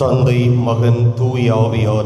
தந்தை மகன் தூய் ஆவியார்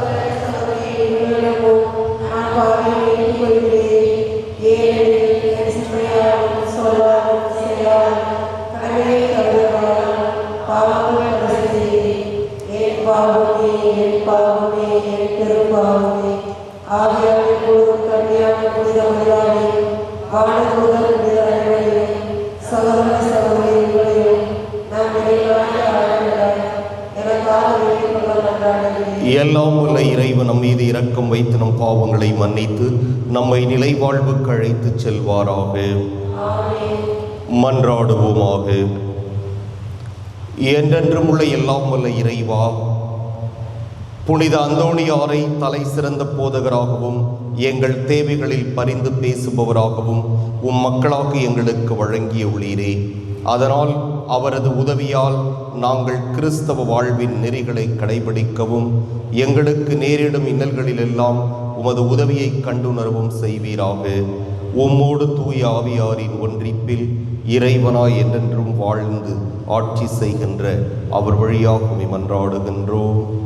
சகோதர நாம் எல்லாம் உள்ள இறைவன் நம் மீது இரக்கம் வைத்து நம் பாவங்களை மன்னித்து நம்மை நிலைவாழ்வுக்கு அழைத்துச் செல்வாராக. மன்றாடுவோமாக. என்றென்றும் உள்ள எல்லாம் வல்ல இறைவா புனித அந்தோணியாரை தலை சிறந்த போதகராகவும் எங்கள் தேவைகளில் பரிந்து பேசுபவராகவும் உம் மக்களாக எங்களுக்கு வழங்கியுள்ளீரே அதனால் அவரது உதவியால் நாங்கள் கிறிஸ்தவ வாழ்வின் நெறிகளை கடைபிடிக்கவும் எங்களுக்கு நேரிடும் இன்னல்களிலெல்லாம் உமது உதவியை கண்டுணரவும் செய்வீராக. உம்மோடு தூய ஆவியாரின் ஒன்றிப்பில் இறைவனாய் என்றென்றும் வாழ்ந்து ஆட்சி செய்கின்ற அவர் வழியாக மன்றாடுகின்றோம்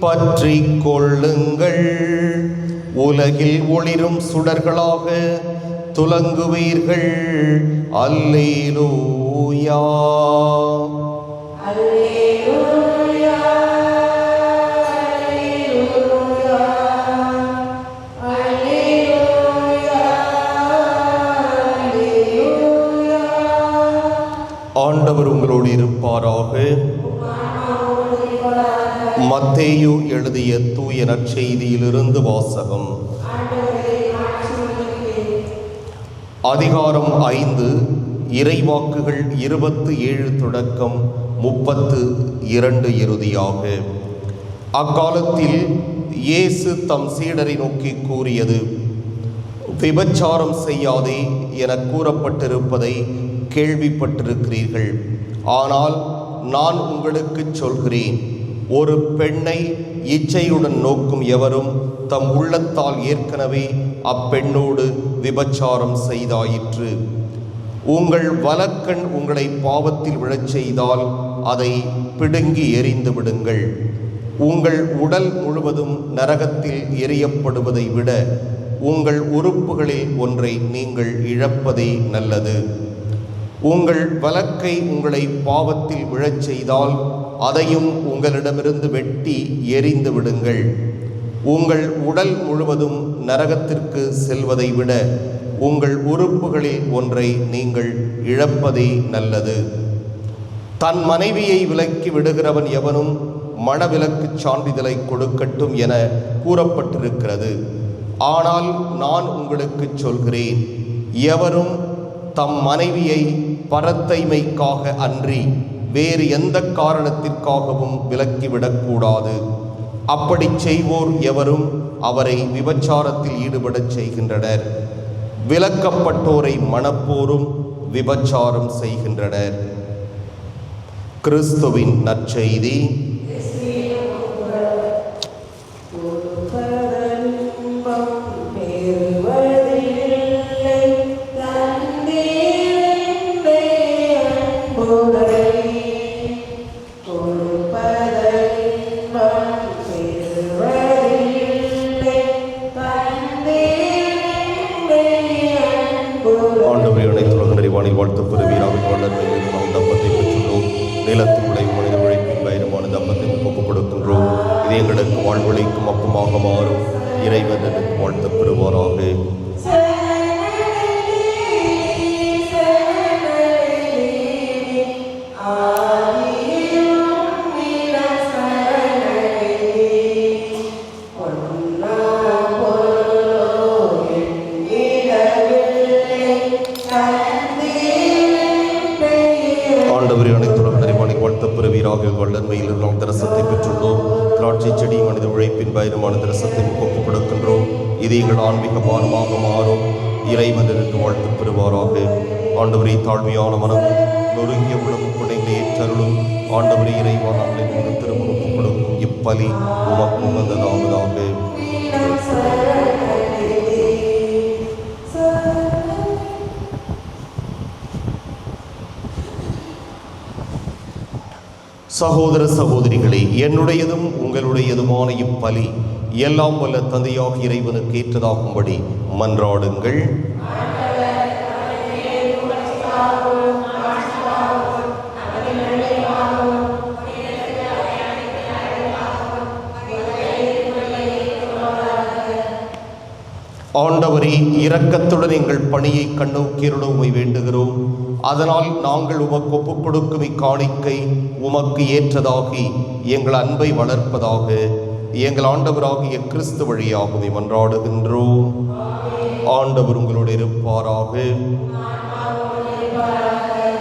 பற்றிக் கொள்ளுங்கள். உலகில் ஒளிரும் சுடர்களாக துலங்குவீர்கள். அல்லேலூயா. ஆண்டவர் உங்களோடு இருப்பாராக. மத்தேயு எழுதிய தூய நற்செய்தியிலிருந்து வாசகம். அதிகாரம் ஐந்து இறைவாக்குகள் இருபத்து ஏழு தொடக்கம் முப்பத்து இரண்டு இறுதியாக. அக்காலத்தில் இயேசு தம் சீடரை நோக்கி கூறியது விபச்சாரம் செய்யாதே என கூறப்பட்டிருப்பதை கேள்விப்பட்டிருக்கிறீர்கள். ஆனால் நான் உங்களுக்கு சொல்கிறேன். ஒரு பெண்ணை இச்சையுடன் நோக்கும் எவரும் தம் உள்ளத்தால் ஏற்கனவே அப்பெண்ணோடு விபச்சாரம் செய்தாயிற்று. உங்கள் வலக்கண் உங்களை பாவத்தில் விழச் செய்தால் அதை பிடுங்கி எரிந்து விடுங்கள். உங்கள் உடல் முழுவதும் நரகத்தில் எரியப்படுவதை விட உங்கள் உறுப்புகளில் ஒன்றை நீங்கள் இழப்பதே நல்லது. உங்கள் வழக்கை உங்களை பாவத்தில் விழச் செய்தால் அதையும் உங்களிடமிருந்து வெட்டி எரிந்து விடுங்கள். உங்கள் உடல் முழுவதும் நரகத்திற்கு செல்வதை விட உங்கள் உறுப்புகளில் ஒன்றை நீங்கள் இழப்பதே நல்லது. தன் மனைவியை விலக்கி விடுகிறவன் எவனும் மனவிலக்கு சான்றிதழை கொடுக்கட்டும் என கூறப்பட்டிருக்கிறது. ஆனால் நான் உங்களுக்கு சொல்கிறேன் எவரும் தம் மனைவியை பரத்தைமைக்காக அன்றி வேறு எந்த காரணத்திற்காகவும் விலக்கிவிடக்கூடாது. அப்படி செய்வோர் எவரும் அவரை விபச்சாரத்தில் ஈடுபடச் செய்கின்றனர். விலக்கப்பட்டோரை மனப்போரும் விபச்சாரம் செய்கின்றனர். கிறிஸ்துவின் நற்செய்தி. இது எங்கள் ஆன்மீக பானமாக மாறும். இறைவன் வாழ்த்து பெறுவாராக. ஆண்டவரை தாழ்மையான மனம் நொறுங்கிய உணவு குடைகளை ஏற்றருளும். ஆண்டவரை இறைவா நம்மளை உங்கள் திரும்ப கொடுக்கும் இப்பலி உமக்கு உகந்ததாவதாக சகோதர சகோதரிகளே என்னுடையதும் உங்களுடையதுமான இப்பலி. எல்லாம் வல்ல தந்தையாக இறைவனுக்கு ஏற்றதாகும்படி மன்றாடுங்கள். ஆண்டவரே இரக்கத்துடன் எங்கள் பணியை கண்ணோக்கியருடன் வேண்டுகிறோம். அதனால் நாங்கள் உமக்கு ஒப்புக் கொடுக்கும் இக்காணிக்கை உமக்கு ஏற்றதாகி எங்கள் அன்பை வளர்ப்பதாக எங்கள் ஆண்டவராகிய கிறிஸ்து வழியாகவே மன்றாடுகின்றோம் ஆண்டவர் உங்களோடு இருப்பாராக.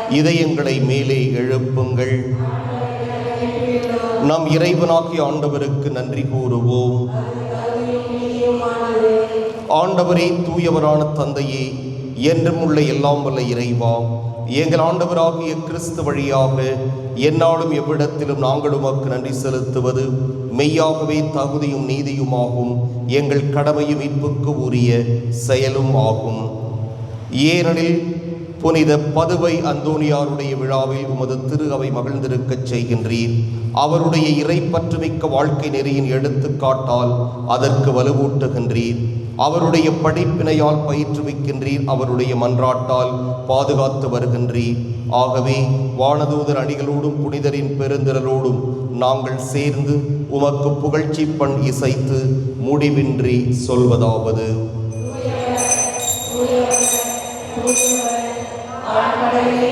இதயங்களை மேலே எழுப்புங்கள். நம் இறைவனாகிய ஆண்டவருக்கு நன்றி கூறுவோம். ஆண்டவரே தூயவரான தந்தையே என்றும் உள்ள எல்லாம் வல்ல இறைவா எங்கள் ஆண்டவராகிய கிறிஸ்து வழியாக என்னாலும் எவ்விடத்திலும் நாங்கள் உமக்கு நன்றி செலுத்துவது. மெய்யாகவே தகுதியும் நீதியுமாகும் எங்கள் கடமையும் மீட்புக்கு உரிய செயலும் ஆகும். ஏனெனில் புனித பதுவை அந்தோனியாருடைய விழாவில் உமது திரு அவை மகிழ்ந்திருக்கச் செய்கின்றீர். அவருடைய இறைப்பற்றுமிக்க வாழ்க்கை நெறியின் எடுத்துக்காட்டால் அதற்கு வலுவூட்டுகின்றீர். அவருடைய படிப்பினையால் பயிற்றுவிக்கின்றீர் அவருடைய மன்றாட்டால் பாதுகாத்து வருகின்றீர். ஆகவே வானதூதர் அணிகளோடும் புனிதரின் பெருந்திரலோடும் நாங்கள் சேர்ந்து உமக்கு புகழ்ச்சி பண் இசைத்து முடிவின்றி சொல்வதாவது. ஆண்டவரே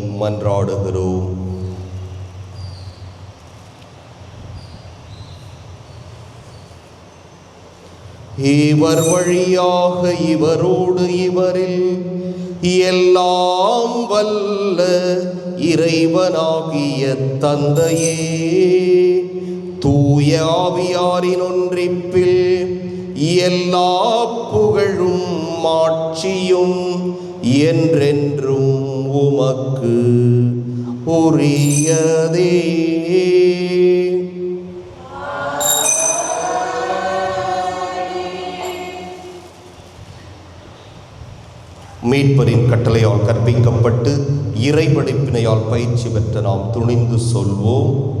மன்றாடுகிறோம். இவர் வழியாக இவரோடு இவரில் எல்லாம் வல்ல இறைவனாகிய தந்தையே தூய ஆவியாரின் ஒன்றிப்பில் எல்லா புகழும் மாட்சியும் என்றென்றும் உமக்கு உரியதே. மீட்பரின் கட்டளையால் கற்பிக்கப்பட்டு இறைபடிப்பினையால் பயிற்சி பெற்ற நாம் துணிந்து சொல்வோம்.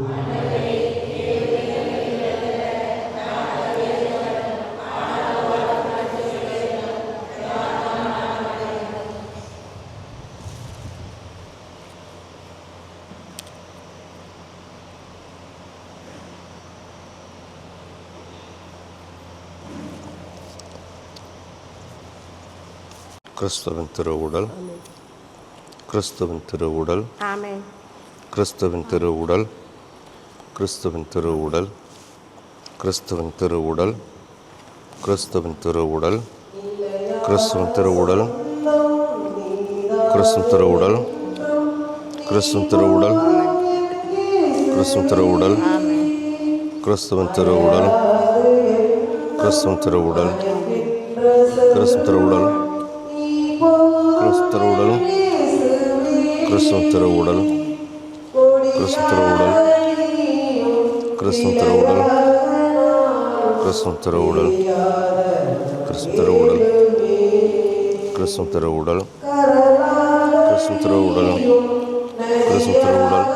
கிறிஸ்துவின் திருவுடல் கிறிஸ்துவின் திருவுடல் கிறிஸ்துவின் திருவுடல் கிறிஸ்துவின் திருவுடல் கிறிஸ்துவின் திருவுடல் கிறிஸ்துவின் திருவுடல் கிறிஸ்துவின் திருவுடல் கிறிஸ்துவின் திருவுடல் கிறிஸ்துவின் திருவுடல் கிறிஸ்துவின் திருவுடல் கிறிஸ்துவின் திருவுடல் கிறிஸ்துவின் திருவுடல் கிறிஸ்துவின் திருவுடல் கிறிஸ்துவின் திருவுடல் உடல் திருவுடல் உடல் திருவுடல் உடல் திருவுடல் உடல் திருவுடல் உடல் திருவுடல் உடல் திருவுடல் உடல் திருவுடல் உடல்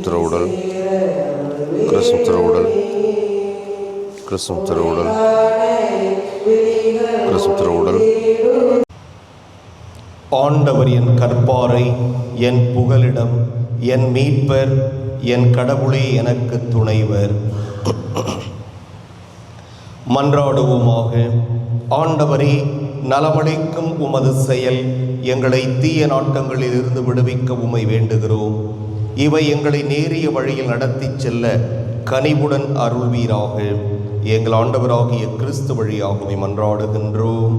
திருவுடல் உடல் திருவுடல் உடல் திருவுடல் உடல் ஆண்டவர் என் கற்பாரை என் புகலிடம் என் மீட்பர் என் கடவுளே எனக்கு துணைவர். மன்றாடுவோமாக ஆண்டவரே நலமளிக்கும் உமது செயல் எங்களை தீய நாட்டங்களில் இருந்து விடுவிக்க உமை வேண்டுகிறோம். இவை எங்களை நேரிய வழியில் நடத்திச் செல்ல கனிவுடன் அருள்வீராக. எங்கள் ஆண்டவராகிய கிறிஸ்து வழியாகவே மன்றாடுகின்றோம்.